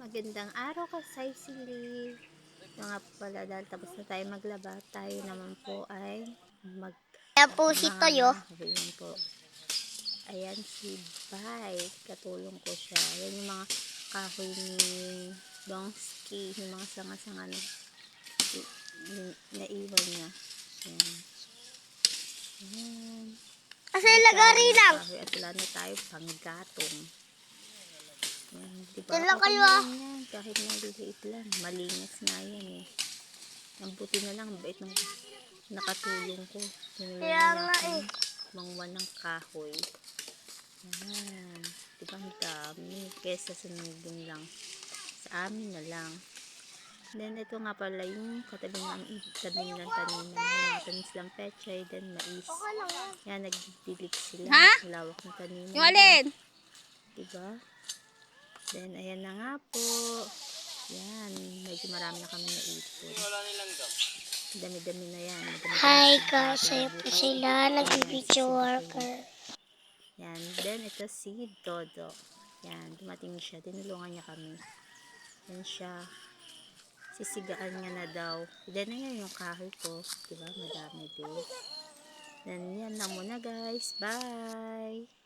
Magandang araw ka, Sicily. Mga pala, dahil tapos na tayo maglaba, tayo naman po ay mag... Yan po si Toyo. Ayan po. Ayan si Bay. Katulong ko siya. Ayan yung mga kahoy ni Dongski. Yung mga sanga-sanga na naiwan niya. Ayan. Ayan. Kasi lagari lang. At wala na tayo panggatong. Diba? Lang Okay kayo, na ah. Kahit maliliit lang. Malinis nga yan eh. Ang buti na lang. Bait ng nakatulong ko. Kaya nga eh. mangwan ng kahoy. Ayan. Diba ang dami. Kesa sunugin lang. Sa amin na lang. Then, ito nga pala yung katabi ng tabi ng taniman. Yung tanis lang pechay, then mais. Yan. Nagdidilig sila. Ha? Lawak ng taniman. Yung alin? Diba? Then, ayan na nga po. Yan, medyo marami na kami naipon. Dami-dami na yan. Madami Hi na guys, ayun po sila. Nag-video worker. Yan, then ito si Dodo. Yan, dumating siya. Tinulungan niya kami. Yan siya. Sisigaan niya na daw. Then, ayan yung kahoy ko. Diba? Madami din. Then, yan na muna guys. Bye!